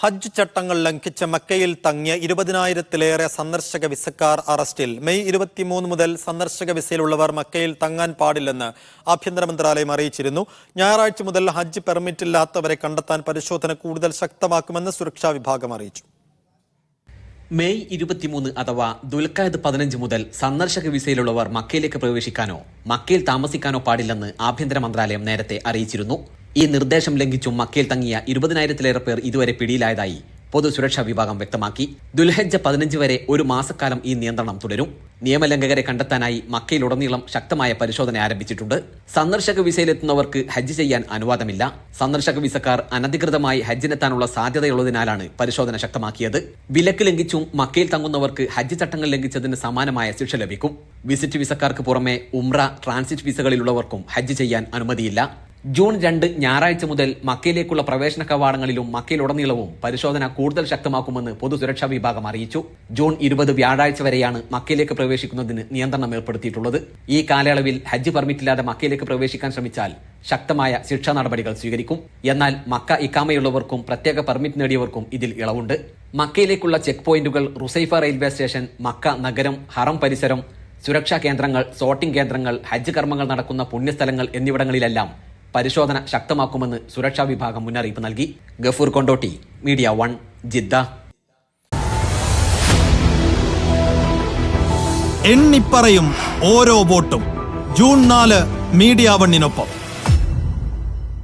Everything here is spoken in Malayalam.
ഹജ്ജ് ചട്ടങ്ങൾ ലംഘിച്ച മക്കയിൽ തങ്ങിയ ഇരുപതിനായിരത്തിലേറെ സന്ദർശക വിസക്കാർ അറസ്റ്റിൽ. മെയ് ഇരുപത്തിമൂന്ന് മുതൽ സന്ദർശക വിസയിലുള്ളവർ മക്കയിൽ തങ്ങാൻ പാടില്ലെന്ന് ആഭ്യന്തര മന്ത്രാലയം അറിയിച്ചിരുന്നു. ഞായറാഴ്ച മുതൽ ഹജ്ജ് പെർമിറ്റ് ഇല്ലാത്തവരെ കണ്ടെത്താൻ പരിശോധന കൂടുതൽ ശക്തമാക്കുമെന്ന് സുരക്ഷാ വിഭാഗം അറിയിച്ചു. മെയ് ഇരുപത്തിമൂന്ന് അഥവാ ദുൽഖായത് പതിനഞ്ച് മുതൽ സന്ദർശക വിസയിലുള്ളവർ മക്കയിലേക്ക് പ്രവേശിക്കാനോ മക്കയിൽ താമസിക്കാനോ പാടില്ലെന്ന് ആഭ്യന്തര മന്ത്രാലയം നേരത്തെ അറിയിച്ചിരുന്നു. ഈ നിർദ്ദേശം ലംഘിച്ചും മക്കയിൽ തങ്ങിയ ഇരുപതിനായിരത്തിലേറെ പേർ ഇതുവരെ പിടിയിലായതായി പൊതുസുരക്ഷാ വിഭാഗം വ്യക്തമാക്കി. ദുൽഹജ്ജ പതിനഞ്ച് വരെ ഒരു മാസക്കാലം ഈ നിയന്ത്രണം തുടരും. നിയമലംഘകരെ കണ്ടെത്താനായി മക്കയിലുടനീളം ശക്തമായ പരിശോധന ആരംഭിച്ചിട്ടുണ്ട്. സന്ദർശക വിസയിലെത്തുന്നവർക്ക് ഹജ്ജ് ചെയ്യാൻ അനുവാദമില്ല. സന്ദർശക വിസക്കാർ അനധികൃതമായി ഹജ്ജിനെത്താനുള്ള സാധ്യതയുള്ളതിനാലാണ് പരിശോധന ശക്തമാക്കിയത്. വിലക്ക് ലംഘിച്ചും മക്കയിൽ തങ്ങുന്നവർക്ക് ഹജ്ജ് ചട്ടങ്ങൾ ലംഘിച്ചതിന് സമാനമായ ശിക്ഷ ലഭിക്കും. വിസിറ്റ് വിസക്കാർക്ക് പുറമെ ഉംറ ട്രാൻസിറ്റ് വിസകളിലുള്ളവർക്കും ഹജ്ജ് ചെയ്യാൻ അനുമതിയില്ല. ജൂൺ രണ്ട് ഞായറാഴ്ച മുതൽ മക്കയിലേക്കുള്ള പ്രവേശന കവാടങ്ങളിലും മക്കയിലുടനീളവും പരിശോധന കൂടുതൽ ശക്തമാക്കുമെന്ന് പൊതുസുരക്ഷാ വിഭാഗം അറിയിച്ചു. ജൂൺ ഇരുപത് വ്യാഴാഴ്ച വരെയാണ് മക്കയിലേക്ക് പ്രവേശിക്കുന്നതിന് നിയന്ത്രണം ഏർപ്പെടുത്തിയിട്ടുള്ളത്. ഈ കാലയളവിൽ ഹജ്ജ് പെർമിറ്റ് ഇല്ലാതെ മക്കയിലേക്ക് പ്രവേശിക്കാൻ ശ്രമിച്ചാൽ ശക്തമായ ശിക്ഷാ നടപടികൾ സ്വീകരിക്കും. എന്നാൽ മക്ക ഇക്കാമയുള്ളവർക്കും പ്രത്യേക പെർമിറ്റ് നേടിയവർക്കും ഇതിൽ ഇളവുണ്ട്. മക്കയിലേക്കുള്ള ചെക്ക് പോയിന്റുകൾ റുസൈഫ റെയിൽവേ സ്റ്റേഷൻ മക്ക നഗരം ഹറം പരിസരം സുരക്ഷാ കേന്ദ്രങ്ങൾ സോർട്ടിംഗ് കേന്ദ്രങ്ങൾ ഹജ്ജ് കർമ്മങ്ങൾ നടക്കുന്ന പുണ്യസ്ഥലങ്ങൾ എന്നിവിടങ്ങളിലെല്ലാം പരിശോധന ശക്തമാക്കുമെന്ന് സുരക്ഷാ വിഭാഗം മുന്നറിയിപ്പ് നൽകി. Gafoor Kondotty media one Jeddah. എണ്ണിപ്പറയും ഓരോ വോട്ടും. ജൂൺ നാല് മീഡിയ വണ്ണിനൊപ്പം.